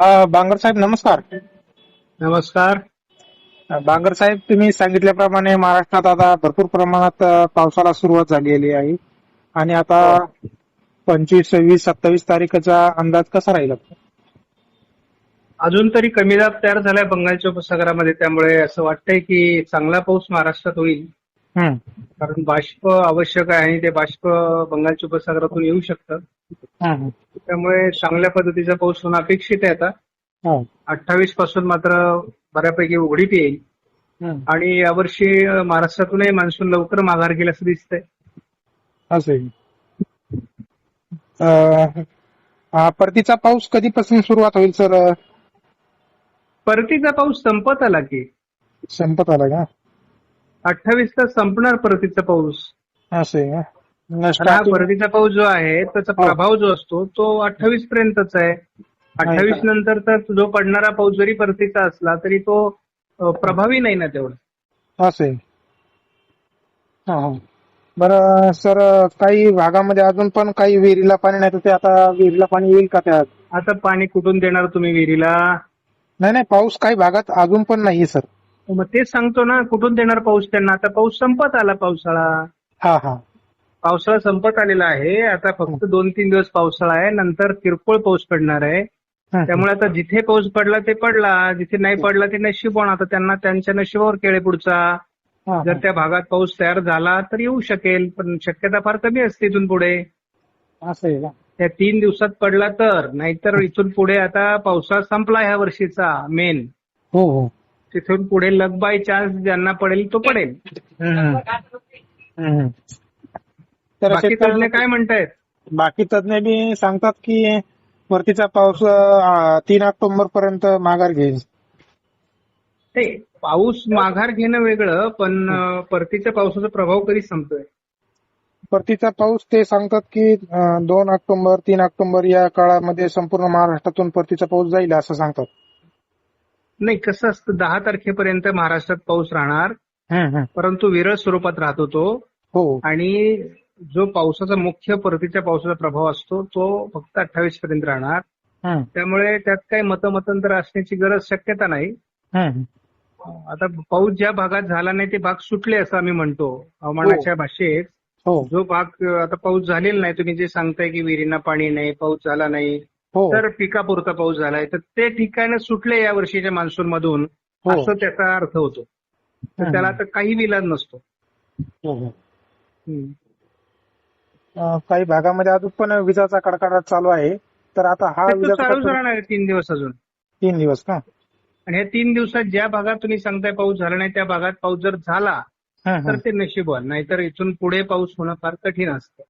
अ, बांगर साहेब नमस्कार. नमस्कार. अ, बांगर साहेब तुम्ही सांगितल्याप्रमाणे महाराष्ट्रात आता भरपूर प्रमाणात अ, पावसाला सुरुवात झालेली आहे. आणि आता पंचवीस सव्वीस सत्तावीस तारीखचा अंदाज कसा राहील? अजून तरी कमी दाब तयार झालाय बंगालच्या उपसागरामध्ये. त्यामुळे असं वाटतंय की चांगला पाऊस महाराष्ट्रात होईल. कारण बाष्प आवश्यक आहे आणि ते बाष्प बंगालच्या उपसागरातून येऊ शकतं. त्यामुळे चांगल्या पद्धतीचा पाऊस होणं अपेक्षित आहे आता. हो, अठ्ठावीसपासून मात्र बऱ्यापैकी उघडीप येईल. आणि यावर्षी महाराष्ट्रातूनही मान्सून लवकर माघार घेईल असं दिसतंय. असं परतीचा पाऊस कधीपासून सुरुवात होईल सर? परतीचा पाऊस संपत आला की. संपत आला का? अठ्ठावीस ला संपणार परतीचा पाऊस. असं हा परतीचा पाऊस जो आहे त्याचा हो. प्रभाव जो असतो तो अठ्ठावीस पर्यंतच आहे. अठ्ठावीस नंतर तर जो पडणारा पाऊस जरी परतीचा असला तरी तो प्रभावी नाही ना तेवढा. असं. बरं सर काही भागामध्ये अजून पण काही विहिरीला पाणी नाही तर ते आता विहिरीला पाणी येईल का त्यात? आता पाणी कुठून देणार तुम्ही विहिरीला? नाही नाही पाऊस काही भागात अजून पण नाही सर. मग तेच सांगतो ना कुठून देणार पाऊस त्यांना? आता पाऊस संपत आला पावसाळा. हा हा. पावसाळा संपत आलेला आहे. आता फक्त दोन तीन दिवस पावसाळा आहे. नंतर किरकोळ पाऊस पडणार आहे. हं, त्यामुळे आता जिथे पाऊस पडला ते पडला. जिथे नाही पडला ते नशीब आता त्यांना त्यांच्या नशिबावर केळे पुढचा. हा, जर त्या भागात पाऊस तयार झाला तर येऊ शकेल. पण शक्यता फार कमी असते इथून पुढे. हा. असं त्या तीन दिवसात पडला तर. नाहीतर इथून पुढे आता पावसाळा संपला ह्या वर्षीचा मेन. हो हो. तिथून पुढे लग बाय चान्स ज्यांना पडेल तो पडेल. तर बाकी तज्ञ काय म्हणतायत? बाकी तज्ञ बी सांगतात की परतीचा पाऊस तीन ऑक्टोबर पर्यंत माघार घेईल. ते पाऊस माघार घेणं वेगळं पण परतीच्या पावसाचा प्रभाव कधी संपतोय? परतीचा पाऊस ते सांगतात की दोन ऑक्टोबर तीन ऑक्टोबर या काळामध्ये संपूर्ण महाराष्ट्रातून परतीचा पाऊस जाईल असं सांगतात. नाही कसं असतं दहा तारखेपर्यंत महाराष्ट्रात पाऊस राहणार. परंतु विरळ स्वरूपात राहतो तो. हो. आणि जो पावसाचा मुख्य परतीच्या पावसाचा प्रभाव असतो तो फक्त अठ्ठावीस पर्यंत राहणार त्यामुळे त्यात काही मतमतांतर असण्याची गरज शक्यता नाही. आता पाऊस ज्या भागात झाला नाही ते भाग सुटले असं आम्ही म्हणतो हवामानाच्या भाषेत. हो. जो भाग अं, आता पाऊस झालेला नाही तुम्ही जे सांगताय की विहिरींना पाणी नाही पाऊस झाला नाही हो तर पिकापुरता पाऊस झालाय. तर ते ठिकाण सुटले या वर्षीच्या मान्सून मधून हो. असं त्याचा अर्थ होतो. तर. त्याला आता काही विलाज नसतो. हो, हो. काही भागामध्ये अजून पण विजाचा कडकडाट चालू आहे. तर आता हा चालूच राहणार तीन दिवस अजून. तीन दिवस का? आणि ह्या तीन दिवसात ज्या भागात तुम्ही सांगताय पाऊस झाला नाही त्या भागात पाऊस जर झाला तर. ते नशिबवान नाहीतर इथून पुढे पाऊस होणं फार कठीण असतं.